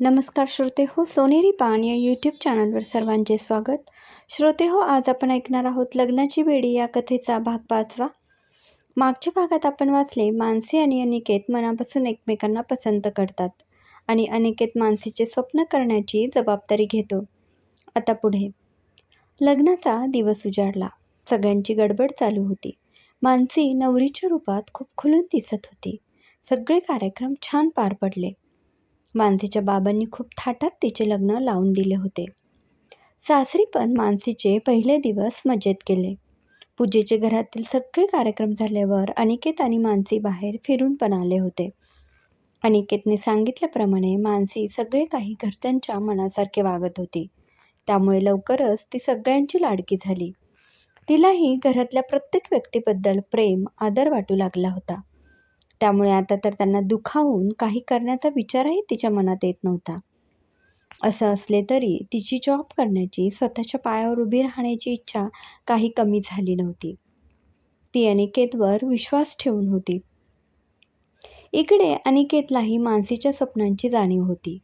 नमस्कार श्रोते हो सोनेरी पान या यूट्यूब चॅनलवर सर्वांचे स्वागत. श्रोते हो आज आपण ऐकणार आहोत लग्नाची बेडी या कथेचा भाग पाचवा. मागच्या भागात आपण वाचले मानसी आणि अनिकेत मनापासून एकमेकांना पसंत करतात आणि अनिकेत मानसीचे स्वप्न करण्याची जबाबदारी घेतो. आता पुढे. लग्नाचा दिवस उजाडला. सगळ्यांची गडबड चालू होती. मानसी नवरीच्या रूपात खूप खुलून दिसत होती. सगळे कार्यक्रम छान पार पडले. मानसीच्या बाबांनी खूप थाटात तिचे लग्न लावून दिले होते. सासरी पण मानसीचे पहिले दिवस मजेत गेले पूजेचे घरातील सगळे कार्यक्रम झाल्यावर अनिकेत आणि मानसी बाहेर फिरून पण आले होते. अनिकेतने सांगितल्याप्रमाणे मानसी सगळे काही घरच्यांच्या मनासारखे वागत होती. त्यामुळे लवकरच ती सगळ्यांची लाडकी झाली. तिलाही घरातल्या प्रत्येक व्यक्तीबद्दल प्रेम आदर वाटू लागला होता. त्यामुळे आता तर त्यांना दुखावून काही करण्याचा विचारही तिच्या मनात येत नव्हता. असं असले तरी तिची जॉब करण्याची स्वतःच्या पायावर उभी राहण्याची इच्छा काही कमी झाली नव्हती. ती अनिकेतवर विश्वास ठेवून होती. इकडे अनिकेतलाही मानसीच्या स्वप्नांची जाणीव होती.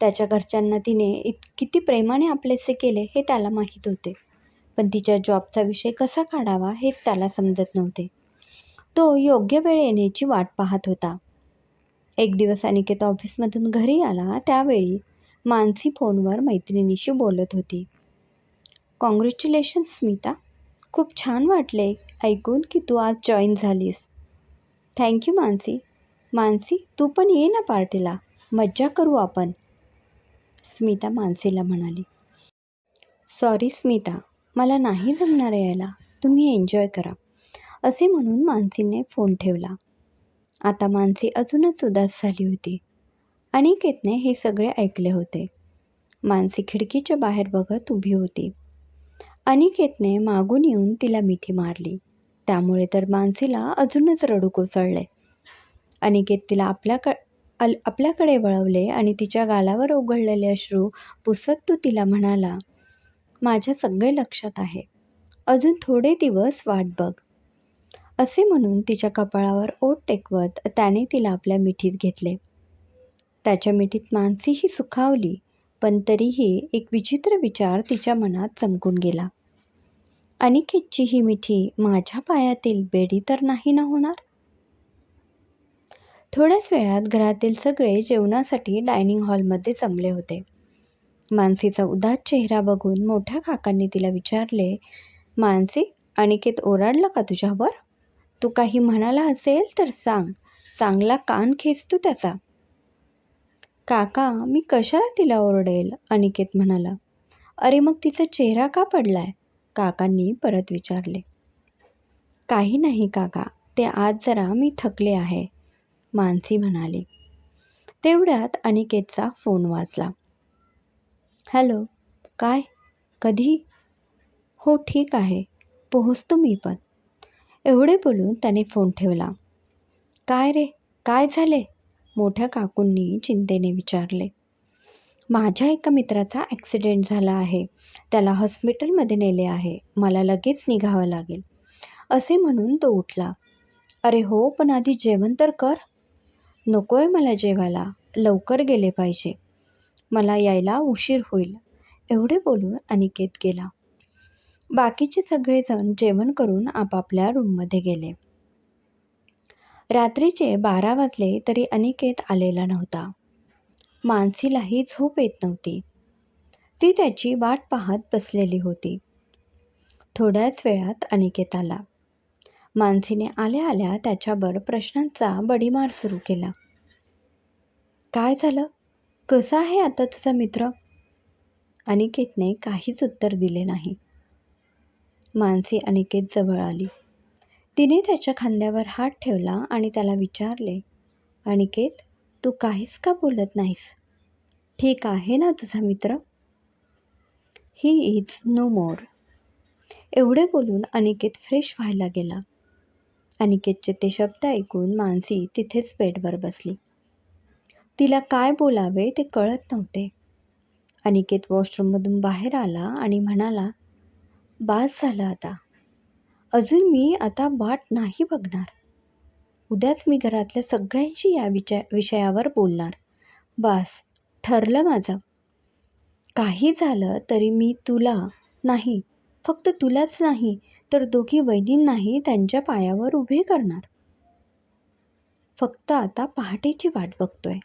त्याच्या घरच्यांना तिने इत किती प्रेमाने आपलेसे केले हे त्याला माहीत होते. पण तिच्या जॉबचा विषय कसा काढावा हेच त्याला समजत नव्हते. तो योग्य वेळ येण्याची वाट पाहत होता. एक दिवस अनिकेत ऑफिसमधून घरी आला त्यावेळी मानसी फोनवर मैत्रिणीशी बोलत होती. कॉंग्रॅच्युलेशन स्मिता खूप छान वाटले ऐकून की तू आज join झालीस. Thank you Mansi. Mansi तू पण ये ना पार्टीला. मज्जा करू आपण. स्मिता मानसीला म्हणाली. सॉरी स्मिता मला नाही जमणार यायला. तुम्ही एन्जॉय करा. असे म्हणून मानसीने फोन ठेवला. आता मानसी अजूनच उदास झाली होती. अनिकेतने हे सगळे ऐकले होते. मानसी खिडकीच्या बाहेर बघत उभी होती. अनिकेतने मागून येऊन तिला मिठी मारली. त्यामुळे तर मानसीला अजूनच रडू कोसळले. अनिकेत तिला आपल्याक अल आपल्याकडे वळवले आणि तिच्या गालावर उघडलेले अश्रू पुसत तो तिला म्हणाला माझ्या सगळे लक्षात आहे. अजून थोडे दिवस वाट बघ. असे म्हणून तिच्या कपाळावर ओट टेकवत त्याने तिला आपल्या मिठीत घेतले. त्याच्या मिठीत मानसीही सुखावली पण तरीही एक विचित्र विचार तिच्या मनात चमकून गेला. अनिकेतची ही मिठी माझ्या पायातील बेडी तर नाही ना होणार? थोड्याच वेळात घरातील सगळे जेवणासाठी डायनिंग हॉलमध्ये जमले होते. मानसीचा उदास चेहरा बघून मोठ्या काकांनी तिला विचारले मानसी अनिकेत ओरडला का तुझ्यावर? तू काही म्हणाला असेल तर सांग. चांगला कान खेचतो त्याचा. काका मी कशाला तिला ओरडेल? अनिकेत म्हणाला. अरे मग तिचा चेहरा का पडलाय? काकांनी परत विचारले. काही नाही काका ते आज जरा मी थकले आहे मानसी म्हणाली. तेवढ्यात अनिकेतचा फोन वाजला. हॅलो काय? कधी? हो ठीक आहे. पोहोचतो मी पण. एवढे बोलून त्याने फोन ठेवला. काय रे? काय झाले? मोठ्या काकूंनी चिंतेने विचारले. माझ्या एका मित्राचा ॲक्सिडेंट झाला आहे. त्याला हॉस्पिटलमध्ये नेले आहे. मला लगेच निघावं लागेल. असे म्हणून तो उठला. अरे हो पण आधी जेवण तर कर. नको आहे मला जेवायला. लवकर गेले पाहिजे. मला यायला उशीर होईल. एवढे बोलून अनिकेत गेला. बाकीचे सगळेजण जेवण करून आपापल्या रूममध्ये गेले. रात्रीचे बारा वाजले तरी अनिकेत आलेला नव्हता. मानसीलाही झोप येत नव्हती. ती त्याची वाट पाहत बसलेली होती. थोड्याच वेळात अनिकेत आला. मानसीने आल्या आल्या त्याच्यावर प्रश्नांचा बडीमार सुरू केला. काय झालं? कसा आहे आता तुझा मित्र? अनिकेतने काहीच उत्तर दिले नाही. मानसी अनिकेत जवळ आली. तिने त्याच्या खांद्यावर हात ठेवला आणि त्याला विचारले अनिकेत तू काहीच का बोलत नाहीस? ठीक आहे ना तुझा मित्र? ही इज नो मोर एवढे बोलून अनिकेत फ्रेश व्हायला गेला. अनिकेतचे ते शब्द ऐकून मानसी तिथेच बेडवर बसली. तिला काय बोलावे ते कळत नव्हते. अनिकेत वॉशरूममधून बाहेर आला आणि म्हणाला बास झालं आता. अजून मी आता वाट नाही बघणार. उद्याच मी घरातल्या सगळ्यांशी या विचा विषयावर बोलणार. बास ठरलं माझं. काही झालं तरी मी तुला नाही फक्त तुलाच नाही तर दोघी वहिनींनाही त्यांच्या पायावर उभे करणार. फक्त आता पहाटेची वाट बघतोय.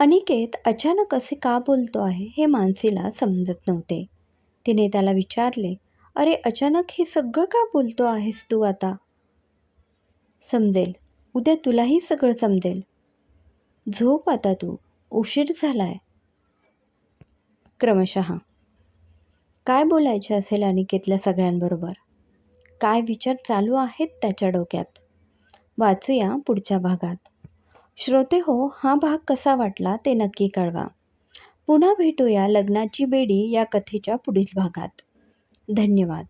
अनिकेत अचानक असे का बोलतो आहे हे मानसीला समजत नव्हते. तिने त्याला विचारले अरे अचानक हे सगळं का बोलतो आहेस तू आता? समजेल. उद्या तुलाही सगळं समजेल. झोप आता तू. उशीर झालाय. क्रमशः. काय बोलायचे असेल अनिकेतल्या सगळ्यांबरोबर? काय विचार चालू आहेत त्याच्या डोक्यात? वाचूया पुढच्या भागात. श्रोते हो हा भाग कसा वाटला ते नक्की कळवा. पुन्हा भेटूया लग्नाची बेडी या कथेच्या पुढील भागात. धन्यवाद.